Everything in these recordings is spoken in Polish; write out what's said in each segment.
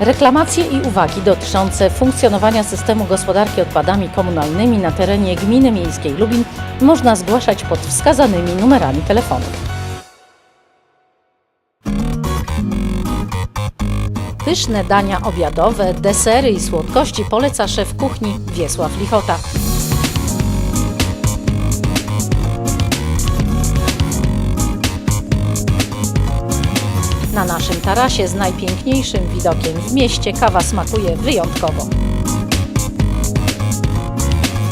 Reklamacje i uwagi dotyczące funkcjonowania systemu gospodarki odpadami komunalnymi na terenie Gminy Miejskiej Lubin można zgłaszać pod wskazanymi numerami telefonów. Pyszne dania obiadowe, desery i słodkości poleca szef kuchni Wiesław Lichota. Na naszym tarasie z najpiękniejszym widokiem w mieście kawa smakuje wyjątkowo.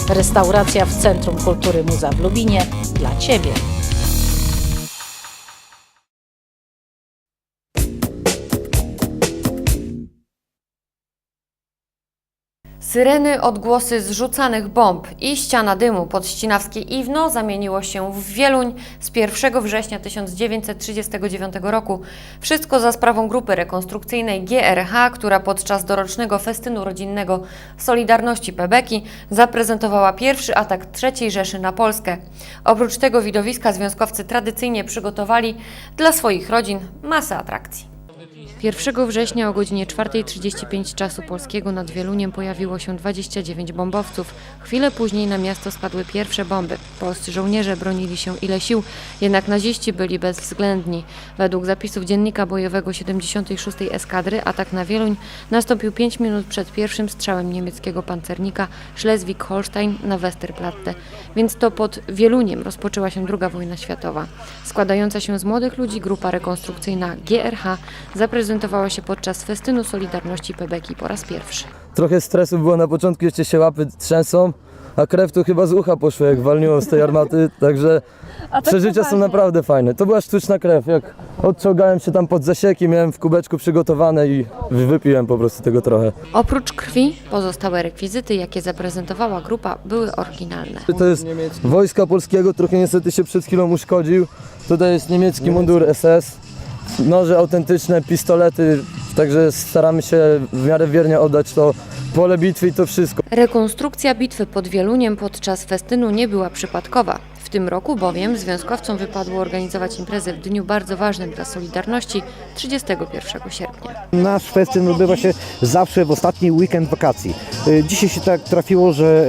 Restauracja w Centrum Kultury Muza w Lubinie dla Ciebie. Syreny, odgłosy zrzucanych bomb i ściana dymu pod Ścinawskie Iwno zamieniło się w Wieluń z 1 września 1939 roku. Wszystko za sprawą grupy rekonstrukcyjnej GRH, która podczas dorocznego festynu rodzinnego Solidarności Pebeki zaprezentowała pierwszy atak III Rzeszy na Polskę. Oprócz tego widowiska związkowcy tradycyjnie przygotowali dla swoich rodzin masę atrakcji. 1 września o godzinie 4.35 czasu polskiego nad Wieluniem pojawiło się 29 bombowców. Chwilę później na miasto spadły pierwsze bomby. Polscy żołnierze bronili się ile sił, jednak naziści byli bezwzględni. Według zapisów dziennika bojowego 76. Eskadry atak na Wieluń nastąpił 5 minut przed pierwszym strzałem niemieckiego pancernika Schleswig-Holstein na Westerplatte. Więc to pod Wieluniem rozpoczęła się II wojna światowa. Składająca się z młodych ludzi grupa rekonstrukcyjna GRH zaprezentowała się podczas festynu Solidarności Pebeki po raz pierwszy. Trochę stresu było na początku, jeszcze się łapy trzęsą, a krew tu chyba z ucha poszła, jak walniło z tej armaty, także przeżycia są naprawdę fajne. To była sztuczna krew, jak odciągałem się tam pod zasieki, miałem w kubeczku przygotowane i wypiłem po prostu tego trochę. Oprócz krwi, pozostałe rekwizyty, jakie zaprezentowała grupa, były oryginalne. To jest wojska polskiego, trochę niestety się przed chwilą uszkodził. Tutaj jest niemiecki mundur SS, noże autentyczne, pistolety, także staramy się w miarę wiernie oddać to pole bitwy i to wszystko. Rekonstrukcja bitwy pod Wieluniem podczas festynu nie była przypadkowa. W tym roku bowiem związkowcom wypadło organizować imprezę w dniu bardzo ważnym dla Solidarności 31 sierpnia. Nasz festyn odbywa się zawsze w ostatni weekend wakacji. Y, Dzisiaj się tak trafiło, że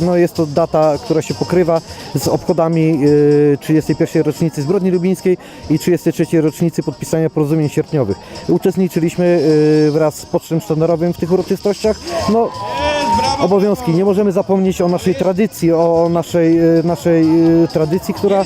y, no jest to data, która się pokrywa z obchodami y, 31. rocznicy zbrodni lubińskiej i 33. rocznicy podpisania porozumień sierpniowych. Uczestniczyliśmy y, wraz z pocztem sztandarowym w tych uroczystościach. No, obowiązki. Nie możemy zapomnieć o naszej tradycji, o naszej, y, naszej y, tradycji, która,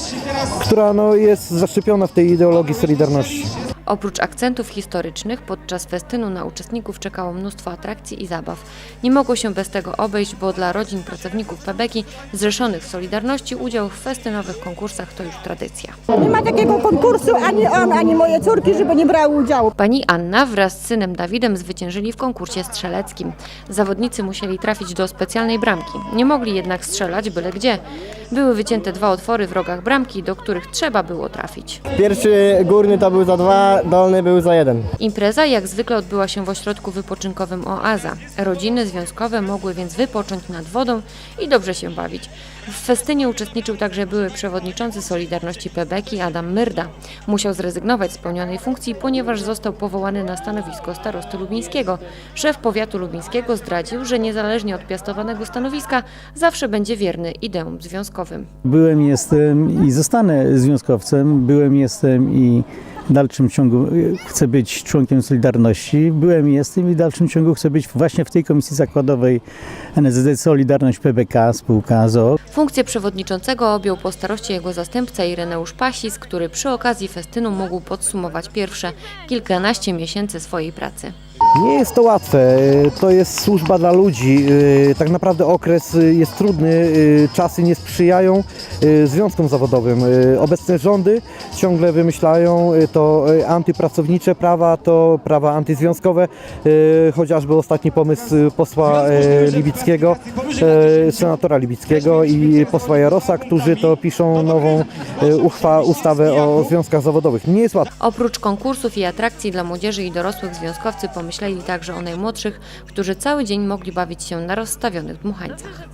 która no jest zaszczepiona w tej ideologii Solidarności. Oprócz akcentów historycznych, podczas festynu na uczestników czekało mnóstwo atrakcji i zabaw. Nie mogło się bez tego obejść, bo dla rodzin pracowników Pebeki zrzeszonych w Solidarności udział w festynowych konkursach to już tradycja. Nie ma takiego konkursu, ani on, ani moje córki, żeby nie brały udziału. Pani Anna wraz z synem Dawidem zwyciężyli w konkursie strzeleckim. Zawodnicy musieli trafić do specjalnej bramki. Nie mogli jednak strzelać byle gdzie. Były wycięte dwa otwory w rogach bramki, do których trzeba było trafić. Pierwszy górny to był za dwa, dolny był za jeden. Impreza jak zwykle odbyła się w ośrodku wypoczynkowym Oaza. Rodziny związkowe mogły więc wypocząć nad wodą i dobrze się bawić. W festynie uczestniczył także były przewodniczący Solidarności Pebeki Adam Myrda. Musiał zrezygnować z pełnionej funkcji, ponieważ został powołany na stanowisko starosty lubińskiego. Szef powiatu lubińskiego zdradził, że niezależnie od piastowanego stanowiska zawsze będzie wierny ideom związkowym. Byłem, jestem i zostanę związkowcem. Byłem, jestem i w dalszym ciągu y, chcę być członkiem Solidarności. Byłem, jestem i w dalszym ciągu chcę być właśnie w tej komisji zakładowej NSZZ Solidarność PBK, spółka ZOO. Funkcję przewodniczącego objął po starości jego zastępca Ireneusz Pasis, który przy okazji festynu mógł podsumować pierwsze kilkanaście miesięcy swojej pracy. Nie jest to łatwe. To jest służba dla ludzi. Yy, Tak naprawdę okres yy, jest trudny, czasy nie sprzyjają związkom zawodowym. Obecne rządy ciągle wymyślają to antypracownicze prawa, to prawa antyzwiązkowe. Chociażby ostatni pomysł posła Libickiego, senatora Libickiego i posła Jarosa, którzy to piszą nową ustawę o związkach zawodowych. Nie jest łatwo. Oprócz konkursów i atrakcji dla młodzieży i dorosłych związkowcy pomyśleli także o najmłodszych, którzy cały dzień mogli bawić się na rozstawionych dmuchańcach.